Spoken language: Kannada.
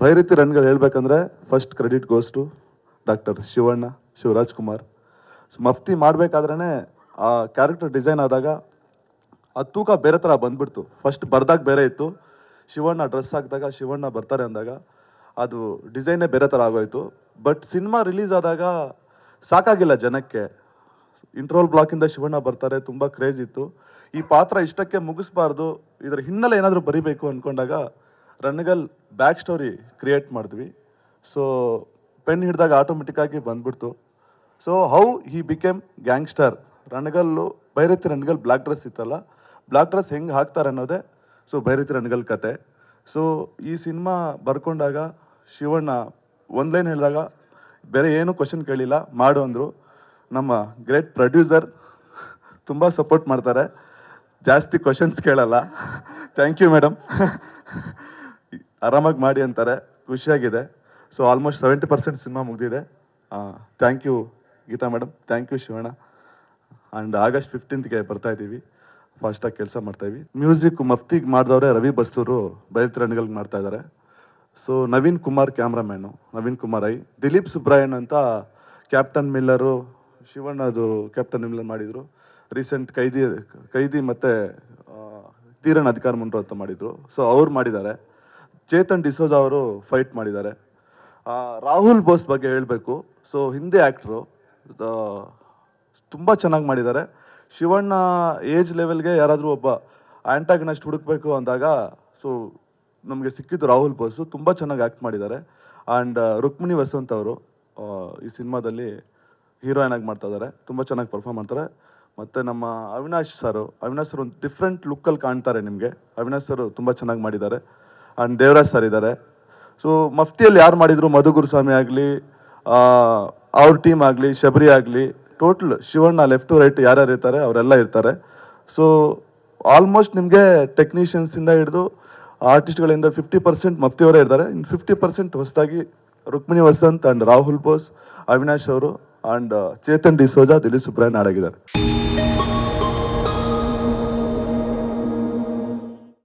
ಭೈರತಿ ರನ್ಗಳು ಹೇಳ್ಬೇಕಂದ್ರೆ first credit goes to doctor Shivanna, Shivaraj Kumar. Mufti ಮಾಡಬೇಕಾದ್ರೇ ಆ ಕ್ಯಾರೆಕ್ಟರ್ ಡಿಸೈನ್ ಆದಾಗ ಆ ತೂಕ ಬೇರೆ ಥರ ಬಂದ್ಬಿಡ್ತು. ಫಸ್ಟ್ ಬರ್ದಾಗ ಬೇರೆ ಇತ್ತು. ಶಿವಣ್ಣ ಡ್ರೆಸ್ ಹಾಕಿದಾಗ ಶಿವಣ್ಣ ಬರ್ತಾರೆ ಅಂದಾಗ ಅದು ಡಿಸೈನೇ ಬೇರೆ ಥರ ಆಗೋಯ್ತು. ಬಟ್ ಸಿನಿಮಾ ರಿಲೀಸ್ ಆದಾಗ ಸಾಕಾಗಿಲ್ಲ ಜನಕ್ಕೆ. ಇಂಟ್ರೋಲ್ ಬ್ಲಾಕಿಂದ ಶಿವಣ್ಣ ಬರ್ತಾರೆ, ತುಂಬ ಕ್ರೇಜ್ ಇತ್ತು. ಈ ಪಾತ್ರ ಇಷ್ಟಕ್ಕೆ ಮುಗಿಸ್ಬಾರ್ದು, ಇದರ ಹಿನ್ನೆಲೆ ಏನಾದರೂ ಬರಿಬೇಕು ಅಂದ್ಕೊಂಡಾಗ ರನ್ಗಲ್ ಬ್ಯಾಕ್ ಸ್ಟೋರಿ ಕ್ರಿಯೇಟ್ ಮಾಡಿದ್ವಿ. ಸೊ ಪೆನ್ ಹಿಡಿದಾಗ ಆಟೋಮೆಟಿಕ್ಕಾಗಿ ಬಂದ್ಬಿಡ್ತು. So how he became gangster Ranagal Bhairathi Ranagal black dress ಇತ್ತಲ್ಲ ಬ್ಲಾಕ್ ಡ್ರೆಸ್ ಹೆಂಗೆ ಹಾಕ್ತಾರೆ ಅನ್ನೋದೇ ಸೊ ಭೈರತಿ ರಣಗಲ್ ಕತೆ. ಸೊ ಈ ಸಿನಿಮಾ ಬರ್ಕೊಂಡಾಗ ಶಿವಣ್ಣ ಒಂದು ಲೈನ್ ಹೇಳಿದಾಗ ಬೇರೆ ಏನು ಕ್ವಶನ್ ಕೇಳಿಲ್ಲ, ಮಾಡು ಅಂದರು. ನಮ್ಮ ಗ್ರೇಟ್ ಪ್ರೊಡ್ಯೂಸರ್ ತುಂಬ ಸಪೋರ್ಟ್ ಮಾಡ್ತಾರೆ. ಜಾಸ್ತಿ ಕ್ವಶನ್ಸ್ ಕೇಳಲ್ಲ. ಥ್ಯಾಂಕ್ ಯು ಮೇಡಮ್ ಆರಾಮಾಗಿ ಮಾಡಿ ಅಂತಾರೆ. ಖುಷಿಯಾಗಿದೆ. So almost seventy percent cinema ಮುಗಿದಿದೆ. Thank you Geetha madam thank you Shivanna. And August ಫಿಫ್ಟೀನ್ತ್ಗೆ ಬರ್ತಾ ಇದ್ದೀವಿ. ಫಾಸ್ಟಾಗಿ ಕೆಲಸ ಮಾಡ್ತಾ ಇದ್ದೀವಿ. ಮ್ಯೂಸಿಕ್ ಮಫ್ತಿಗೆ ಮಾಡಿದವ್ರೆ ರವಿ ಬಸ್ತೂರು ಬೈತ್ ರಣಗಲ್ಗೆ ಮಾಡ್ತಾ ಇದ್ದಾರೆ ಸೊ ನವೀನ್ ಕುಮಾರ್ ಕ್ಯಾಮ್ರಾಮ್ಯಾನು. ನವೀನ್ ಕುಮಾರ್ ಐ. ದಿಲೀಪ್ ಸುಬ್ರಾಯಣ್ ಅಂತ ಕ್ಯಾಪ್ಟನ್ ಮಿಲ್ಲರು ಶಿವಣ್ಣದು ಕ್ಯಾಪ್ಟನ್ ಮಿಲ್ಲರ್ ಮಾಡಿದರು. ರೀಸೆಂಟ್ ಕೈದಿ ಕೈದಿ ಮತ್ತು ತೀರನ್ ಅಧಿಕಾರ ಮುಂಡ್ರು ಅಂತ ಮಾಡಿದರು. ಸೊ ಅವ್ರು ಮಾಡಿದ್ದಾರೆ. ಚೇತನ್ ಡಿಸೋಜಾ ಅವರು ಫೈಟ್ ಮಾಡಿದ್ದಾರೆ. ರಾಹುಲ್ ಬೋಸ್ ಬಗ್ಗೆ ಹೇಳಬೇಕು. ಸೊ ಹಿಂದಿ ಆ್ಯಕ್ಟ್ರು ತುಂಬ ಚೆನ್ನಾಗಿ ಮಾಡಿದ್ದಾರೆ. ಶಿವಣ್ಣ ಏಜ್ ಲೆವೆಲ್ಗೆ ಯಾರಾದರೂ ಒಬ್ಬ ಆ್ಯಂಟಾಗನಸ್ಟ್ ಹುಡುಕ್ಬೇಕು ಅಂದಾಗ ಸೊ ನಮಗೆ ಸಿಕ್ಕಿದ್ದು ರಾಹುಲ್ ಬೋಸು. ತುಂಬ ಚೆನ್ನಾಗಿ ಆ್ಯಕ್ಟ್ ಮಾಡಿದ್ದಾರೆ. ಆ್ಯಂಡ್ ರುಕ್ಮಿಣಿ ವಸಂತ್ ಅವರು ಈ ಸಿನಿಮಾದಲ್ಲಿ ಹೀರೋಯಿನ್ ಆಗಿ ಮಾಡ್ತಾ ಇದ್ದಾರೆ. ತುಂಬ ಚೆನ್ನಾಗಿ ಪರ್ಫಾರ್ಮ್ ಮಾಡ್ತಾರೆ. ಮತ್ತು ನಮ್ಮ ಅವಿನಾಶ್ ಸರು ಅವಿನಾಶ್ ಸರ್ ಒಂದು ಡಿಫ್ರೆಂಟ್ ಲುಕ್ಕಲ್ಲಿ ಕಾಣ್ತಾರೆ ನಿಮಗೆ. ಅವಿನಾಶ್ ಸರ್ ತುಂಬ ಚೆನ್ನಾಗಿ ಮಾಡಿದ್ದಾರೆ. ಆ್ಯಂಡ್ ದೇವರಾಜ್ ಸರ್ ಇದ್ದಾರೆ. ಸೊ ಮಫ್ತಿಯಲ್ಲಿ ಯಾರು ಮಾಡಿದ್ರು? ಮಧು ಸ್ವಾಮಿ ಆಗಲಿ ಅವ್ರ ಟೀಮ್ ಆಗಲಿ, ಶಬರಿ ಆಗಲಿ total Shivanna left to right ಯಾರ್ಯಾರು ಇರ್ತಾರೆ, ಅವರೆಲ್ಲ ಇರ್ತಾರೆ. ಸೊ ಆಲ್ಮೋಸ್ಟ್ ನಿಮಗೆ ಟೆಕ್ನಿಷಿಯನ್ಸಿಂದ ಹಿಡಿದು ಆರ್ಟಿಸ್ಟ್ಗಳಿಂದ ಫಿಫ್ಟಿ ಪರ್ಸೆಂಟ್ ಮಫ್ತಿಯವರೇ ಇರ್ತಾರೆ. ಇನ್ನು ಫಿಫ್ಟಿ ಪರ್ಸೆಂಟ್ ಹೊಸದಾಗಿ ರುಕ್ಮಿಣಿ ವಸಂತ್ ಆ್ಯಂಡ್ ರಾಹುಲ್ ಬೋಸ್ ಅವಿನಾಶ್ ಅವರು ಆ್ಯಂಡ್ ಚೇತನ್ ಡಿಸೋಜಾ ದಿಲೀಪ್ ಸುಬ್ರಾಯನ್ ಆಡಾಗಿದ್ದಾರೆ